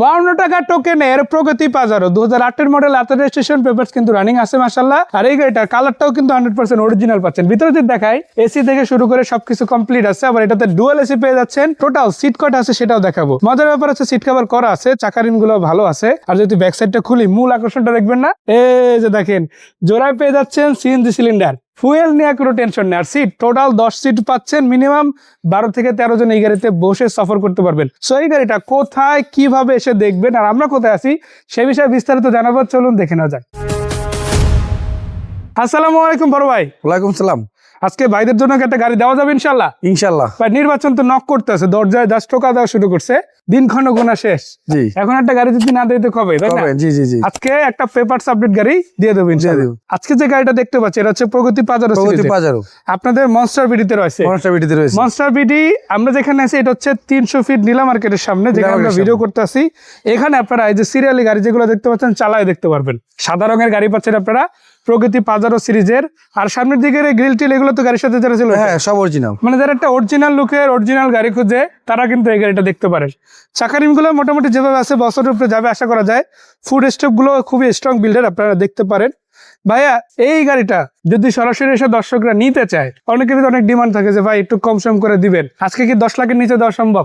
বাউন্ন টাকা টোকেনের প্রগতি পাজারো দু হাজার আটের মডেল এত রেজিস্ট্রেশন পেপার কিন্তু রানিং আছে মাসাল্লাহ আর এই গাড়িটার কালারটাও কিন্তু হান্ড্রেড পার্সেন্ট অরিজিনাল পাচ্ছেন। ভিতরে যদি দেখাই এসি থেকে শুরু করে সবকিছু কমপ্লিট আছে, আবার এটাতে ডুয়াল এসি পেয়ে যাচ্ছেন। টোটাল সিট কট আছে, সেটাও দেখাবো। মজার ব্যাপার আছে সিট কভার করা আছে চাকারিনগুলো ভালো আছে। আর যদি ব্যাক সাইডটা খুলি, মূল আকর্ষণটা দেখবেন না? এই যে দেখেন, জোড়ায় পেয়ে যাচ্ছেন সিএনজি সিলিন্ডার ফুয়েল নিয়ে কোনো টেনশন নেই। আর সিট টোটাল দশ সিট পাচ্ছেন মিনিমাম বারো থেকে তেরো জন এই গাড়িতে বসে সফর করতে পারবেন। সো এই গাড়িটা কোথায়, কীভাবে এসে দেখবেন আর আমরা কোথায় আছি সে বিষয়ে বিস্তারিত জানাব। চলুন দেখে নেওয়া যাক। আসসালামু আলাইকুম বড় ভাই। ওয়ালাইকুম সালাম। আজকে ভাইদের জন্য একটা গাড়ি দেওয়া যাবে ইনশাল্লাহ ইনশাল্লাহ ভাই নির্বাচন তো নক করতেছে দরজায় জাস্ট টোকা দেওয়া শুরু করছে। দিন ক্ষণ গোনা শেষ। জি। এখন একটা গাড়ি যদি না দেয় তো কবে তাই না? জি জি জি। আজকে একটা পেপার সাবমিট গাড়ি দিয়ে দেবো ইনশাল্লাহ আজকে যে গাড়িটা দেখতে পাচ্ছি এটা হচ্ছে প্রগতি পাজারো প্রগতি। বাজারও আপনাদের মনস্টার বিডিতে রয়েছে। মনস্টার বিটিতে রয়েছে। মনস্টার বিডি আমরা যেখানে আছি এটা হচ্ছে তিনশো ফিট নীলা মার্কেটের সামনে যেখানে আমরা ভিডিও করতে আসি এখানে আপনারা এই যে সিরিয়ালি গাড়ি যেগুলো দেখতে পাচ্ছেন চালায় দেখতে পারবেন। সাদা রঙের গাড়ি পাচ্ছেন আপনারা। প্রগতি পাজারো সিরিজের। আর সামনের দিকে গ্রিল টিল এগুলো তো গাড়ির সাথে যারা ছিল। হ্যাঁ সব অরিজিনাল মানে যারা একটা অরিজিনাল লুকের অরিজিনাল গাড়ি খুঁজে তারা কিন্তু এই গাড়িটা দেখতে পারে। চাকারিমগুলো মোটামুটি যেভাবে আছে বছরের উপরে যাবে আশা করা যায়। ফুড স্টপগুলো খুবই স্ট্রং বিল্ডার আপনারা দেখতে পারেন। ভাইয়া এই গাড়িটা যদি সরাসরি এসে দর্শকরা নিতে চায় অনেকেরই তো অনেক ডিমান্ড থাকে যে ভাই একটু কম সম করে দিবেন। আজকে কি দশ লাখের নিচে দেওয়া সম্ভব?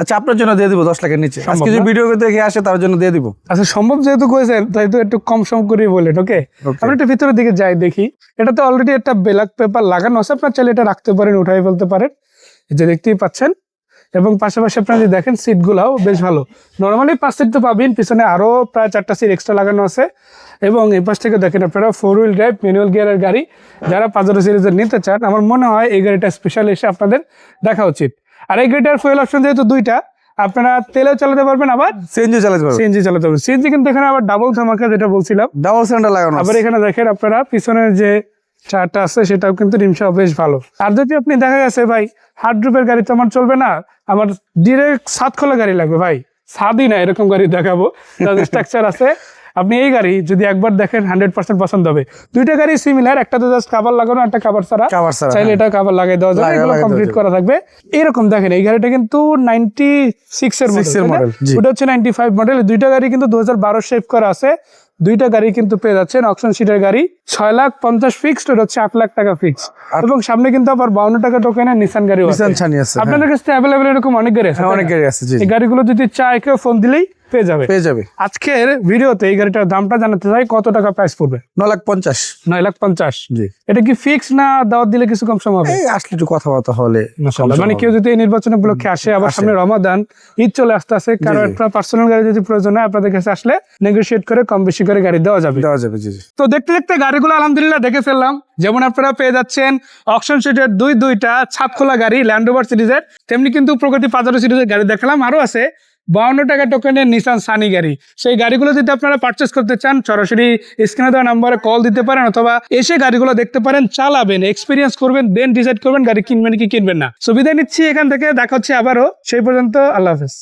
আচ্ছা আপনার জন্য দিয়ে দিব দশ লাখের নিচে। আজকে ভিডিও দেখে আসে তার জন্য দিয়ে দিব। আচ্ছা সম্ভব যেহেতু করেছেন তাই তো একটু কম সম করে বলেন ওকে. আমরা একটু ভিতরের দিকে যাই দেখি। এটাতে অলরেডি একটা ব্ল্যাক পেপার লাগানো আছে আপনার চাইলে এটা রাখতে পারেন উঠাই ফেলতে পারেন। যে দেখতেই পাচ্ছেন এবং পাশাপাশি আপনারা যদি দেখেন সিটগুলাও বেশ ভালো। নর্মালি পাঁচ সিট তো পাবেন পিছনে আরও প্রায় চারটা সিট এক্সট্রা লাগানো আছে। এবং এই পাশ থেকে দেখেন আপনারা ফোর হুইল ড্রাইভ ম্যানুয়াল গিয়ারের গাড়ি। যারা পাজারো সিরিজের নিতে চান আমার মনে হয় এই গাড়িটা স্পেশাল এসে আপনাদের দেখা উচিত। আর এই গাড়িটার ফুয়েল অপশন যেহেতু দুইটা আপনারা তেলেও চালাতে পারবেন আবার সিএনজি চালাতে পারবেন। সিএনজি চালাতে পারবেন। সিএনজি কিন্তু এখানে আবার ডাবল ধামাকা যেটা বলছিলাম। ডাবল সিলিন্ডার লাগানো আবার এখানে দেখেন আপনারা পিছনের যে চারটা আছে সেটাও কিন্তু রিমসা বেশ ভালো। আর যদি আপনি দেখা গেছে ভাই হার্ড রুপের গাড়ি তো আমার চলবে না আমার ডিরেক্ট সাত খোলা গাড়ি লাগবে ভাই। সাদই না এরকম গাড়ি দেখাবো। স্ট্রাকচার আছে। আপনি এই গাড়ি যদি একবার দেখেন হান্ড্রেড পার্সেন্ট পছন্দ হবে। দুইটা গাড়ি সিমিলার একটা তো জাস্ট কাবার লাগানো একটা কাবার ছাড়া, চাইলে হ্যাঁ। এটা কাবার লাগাই দেওয়া যাবে এগুলো কমপ্লিট করা থাকবে। এরকম দেখেন এই গাড়িটা কিন্তু নাইনটি সিক্স এর মডেল ওটা হচ্ছে নাইনটি ফাইভ মডেল দুইটা গাড়ি কিন্তু দু হাজার বারো শেপ করা আছে। দুইটা গাড়ি কিন্তু পেয়ে যাচ্ছেন। অকশন সিটের গাড়ি ছয় লাখ পঞ্চাশ ফিক্সড ওটা হচ্ছে আট লাখ টাকা ফিক্স এবং সামনে কিন্তু আবার বাউন্ন টাকা টোকেনে নিসান গাড়ি নিসান ছানি আছে হ্যাঁ। আপনাদের কাছে অ্যাভেলেবেল এরকম অনেক গাড়ি আছে হ্যাঁ, অনেক গাড়ি আছে এই গাড়িগুলো যদি চায় কেউ ফোন দিলেই পেয়ে যাবে। পেয়ে যাবে। আজকের ভিডিওতে এই গাড়িটার দামটা জানাতে চাই কত টাকা প্রাইস পড়বে? ন লাখ পঞ্চাশ। নয় লাখ পঞ্চাশ। জি। এটা কি ফিক্স না দাওয়াত দিলে কিছু কম সময় হবে? আসলে একটু কথাবার্তা হলে মানে কেউ যদি এই নির্বাচন উপলক্ষে আসে আবার সামনে রমাদান ঈদ চলে আসতে আসে কারও জি। একটা পার্সোনাল গাড়ি যদি প্রয়োজন হয় আপনাদের কাছে আসলে নেগোসিয়েট করে কম বেশি করে গাড়ি দেওয়া যাবে। দেওয়া যাবে জি তো দেখতে দেখতে গাড়িগুলো আলহামদুলিল্লাহ দেখে ফেললাম। যেমন আপনারা পেয়ে যাচ্ছেন অকশন সিটের দুই দুইটা ছাদ খোলা গাড়ি ল্যান্ড ওভার সিরিজের তেমনি কিন্তু প্রগতি পাজারো সিরিজের গাড়ি দেখালাম। আরও আছে। বাউন্ন টাকা টোকেনের নিসান সানি গাড়ি। সেই গাড়িগুলো যদি আপনারা পারচেস করতে চান, সরাসরি স্ক্রিনে দেওয়া নাম্বারে কল দিতে পারেন অথবা এসে গাড়িগুলো দেখতে পারেন, চালাবেন এক্সপিরিয়েন্স করবেন দেন ডিসাইড করবেন গাড়ি কিনবেন কি কিনবেন না। সুবিধা নিচ্ছি এখান থেকে, দেখা হচ্ছে আবারও। সেই পর্যন্ত আল্লাহ হাফেজ।